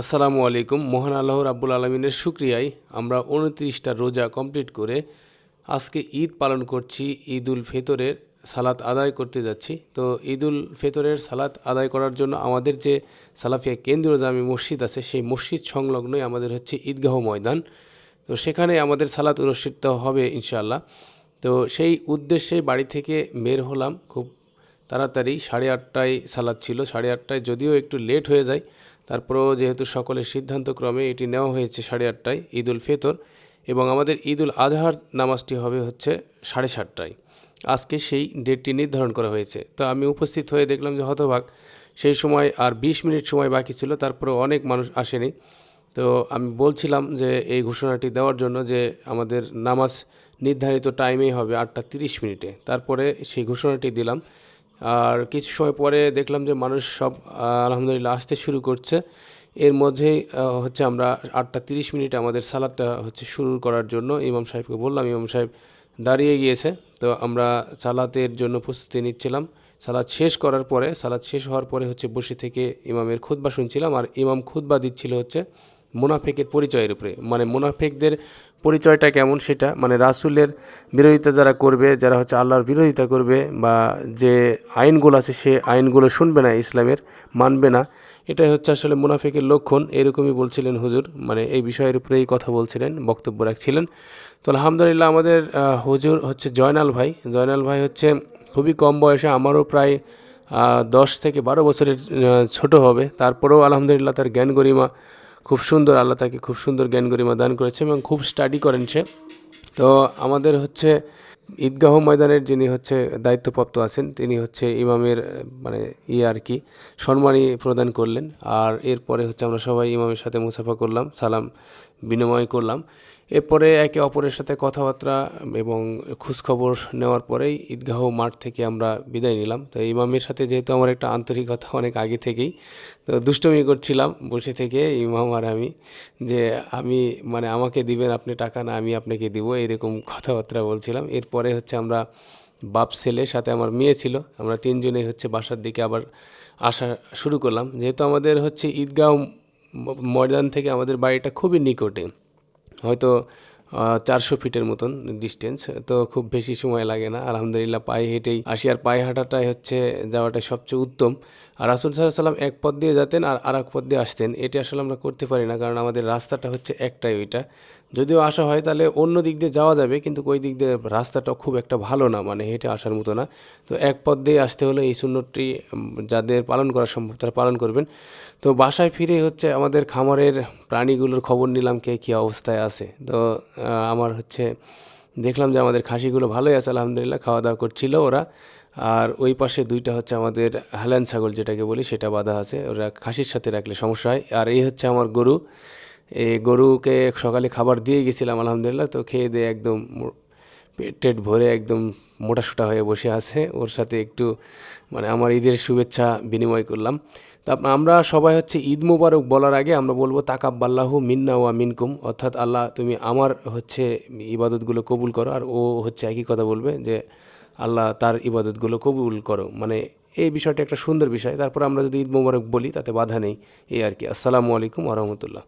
আসসালামু আলাইকুম। মহান আল্লাহ রাব্বুল আলমিনের শুক্রিয়ায় আমরা উনত্রিশটা রোজা কমপ্লিট করে আজকে ঈদ পালন করছি ঈদ উল ফিতরের সালাত আদায় করতে যাচ্ছি। তো ঈদ উল ফিতরের সালাত আদায় করার জন্য আমাদের যে সালাফিয়া কেন্দ্রীয় জামি মসজিদ আছে, সেই মসজিদ সংলগ্নই আমাদের হচ্ছে ঈদগাহ ময়দান। তো সেখানে আমাদের সালাত অনুষ্ঠিত হবে ইনশাআল্লাহ। তো সেই উদ্দেশ্যে বাড়ি থেকে বের হলাম। খুব তাড়াতাড়ি সাড়ে আটটায় সালাদ ছিল, সাড়ে আটটায় যদিও একটু লেট হয়ে যায় তারপরেও যেহেতু সকলের সিদ্ধান্তক্রমে এটি নেওয়া হয়েছে সাড়ে আটটায় ঈদ উল ফিতর এবং আমাদের ঈদ উল আজহার নামাজটি হবে হচ্ছে সাড়ে সাতটায়। আজকে সেই ডেটটি নির্ধারণ করা হয়েছে। তো আমি উপস্থিত হয়ে দেখলাম যে হতভাগ, সেই সময় আর বিশ মিনিট সময় বাকি ছিল তারপরে অনেক মানুষ আসেনি। তো আমি বলছিলাম যে এই ঘোষণাটি দেওয়ার জন্য যে আমাদের নামাজ নির্ধারিত টাইমেই হবে আটটা তিরিশ মিনিটে। তারপরে সেই ঘোষণাটি দিলাম আর কিছু সময় পরে দেখলাম যে মানুষ সব আলহামদুলিল্লাহ আসতে শুরু করছে। এর মধ্যেই হচ্ছে আমরা আটটা তিরিশ মিনিটে আমাদের সালাদটা হচ্ছে শুরু করার জন্য ইমাম সাহেবকে বললাম। ইমাম সাহেব দাঁড়িয়ে গিয়েছে। তো আমরা সালাতের জন্য প্রস্তুতি নিচ্ছিলাম। সালাদ শেষ করার পরে, সালাদ শেষ হওয়ার পরে হচ্ছে বসে থেকে ইমামের খুতবা শুনছিলাম। আর ইমাম খুতবা দিচ্ছিল হচ্ছে মুনাফেকের পরিচয়ের উপরে। মানে মুনাফেকদের পরিচয়টা কেমন সেটা? মানে রাসুলের বিরোধিতা যারা করবে, যারা হচ্ছে আল্লাহর বিরোধিতা করবে বা যে আইনগুলো আছে সে আইনগুলো শুনবে না, ইসলামের মানবে না, এটাই হচ্ছে আসলে মুনাফেকের লক্ষণ। এরকমই বলছিলেন হুজুর মানে এই বিষয়ের উপরেই কথা বলছিলেন, বক্তব্য রাখছিলেন। তো আলহামদুলিল্লাহ আমাদের হুজুর হচ্ছে জয়নাল ভাই। জয়নাল ভাই হচ্ছে খুবই কম বয়সে, আমারও প্রায় দশ থেকে বারো বছরের ছোট হবে। তারপরেও আলহামদুলিল্লাহ তার জ্ঞান গরিমা খুব সুন্দর, আল্লাহ তাকে খুব সুন্দর জ্ঞান গরিমা দান করেছে এবং খুব স্টাডি করেন সে। তো আমাদের হচ্ছে ঈদগাহ ময়দানের যিনি হচ্ছে দায়িত্বপ্রাপ্ত আছেন, তিনি হচ্ছে ইমামের মানে ইয়ে আর কি, সম্মানই প্রদান করলেন। আর এরপরে হচ্ছে আমরা সবাই ইমামের সাথে মুসাফা করলাম, সালাম বিনিময় করলাম। এরপরে একে অপরের সাথে কথাবার্তা এবং খোঁজখবর নেওয়ার পরেই ঈদগাহ মাঠ থেকে আমরা বিদায় নিলাম। তো ইমামের সাথে যেহেতু আমার একটা আন্তরিকতা অনেক আগে থেকেই, তো দুষ্টমি করছিলাম বসে থেকে ইমাম আর আমি, যে আমি মানে আমাকে দিবেন আপনি টাকা, না আমি আপনাকে দিব এরকম কথাবার্তা বলছিলাম। এরপরে হচ্ছে আমরা বাপ ছেলে সাথে আমার মেয়ে ছিল, আমরা তিনজনেই হচ্ছে বাসার দিকে আবার আসা শুরু করলাম। যেহেতু আমাদের হচ্ছে ঈদগাঁও ময়দান থেকে আমাদের বাড়িটা খুবই নিকটে, হয়তো চারশো ফিটের মতন ডিস্টেন্স তো খুব বেশি সময় লাগে না। আলহামদুলিল্লাহ পায়ে হেঁটেই আসি। আর পায়ে হাঁটাটাই হচ্ছে যাওয়াটাই সবচেয়ে উত্তম। আর রাসুল সাল্লাম এক পথ দিয়ে যেতেন আর আর এক পথ দিয়ে আসতেন, এটি আসলে আমরা করতে পারি না, কারণ আমাদের রাস্তাটা হচ্ছে একটাই ওইটা। যদিও আসা হয়, তাহলে অন্য দিক দিয়ে যাওয়া যাবে, কিন্তু ওই দিক দিয়ে রাস্তাটা খুব একটা ভালো না মানে হেঁটে আসার মতো না। তো এক পথ দিয়ে আসতে হলে এই শূন্যটি যাদের পালন করা সম্ভব, তারা পালন করবেন। তো বাসায় ফিরে হচ্ছে আমাদের খামারের প্রাণীগুলোর খবর নিলাম, কে কী অবস্থায় আছে। তো আমার হচ্ছে দেখলাম যে আমাদের খাসিগুলো ভালোই আছে, আলহামদুলিল্লাহ খাওয়া দাওয়া করছিল ওরা। আর ওই পাশে দুইটা হচ্ছে আমাদের হালান ছাগল যেটাকে বলি, সেটা বাধা আছে। ওরা খাসির সাথে রাখলে সমস্যা হয়। আর এই হচ্ছে আমার গরু। এই গরুকে সকালে খাবার দিয়ে গেছিলাম, আলহামদুলিল্লাহ, তো খেয়ে দিয়ে একদম পেট ভরে একদম মোটাসোটা হয়ে বসে আছে। ওর সাথে একটু মানে আমার ঈদের শুভেচ্ছা বিনিময় করলাম। তা আমরা সবাই হচ্ছে ঈদ মুবারক বলার আগে আমরা বলব, তাকাব্বাল্লাহু মিন্না ওয়া মিনকুম। অর্থাৎ আল্লাহ, তুমি আমার হচ্ছে ইবাদতগুলো কবুল করো। আর ও হচ্ছে একই কথা বলবে যে, আল্লাহ তার ইবাদতগুলো কবুল করো। মানে এই বিষয়টা একটা সুন্দর বিষয়। তারপর আমরা যদি ঈদ মুবারক বলি, তাতে বাধা নেই। এই আর কি। আসসালামু আলাইকুম রহমতুল্লাহ।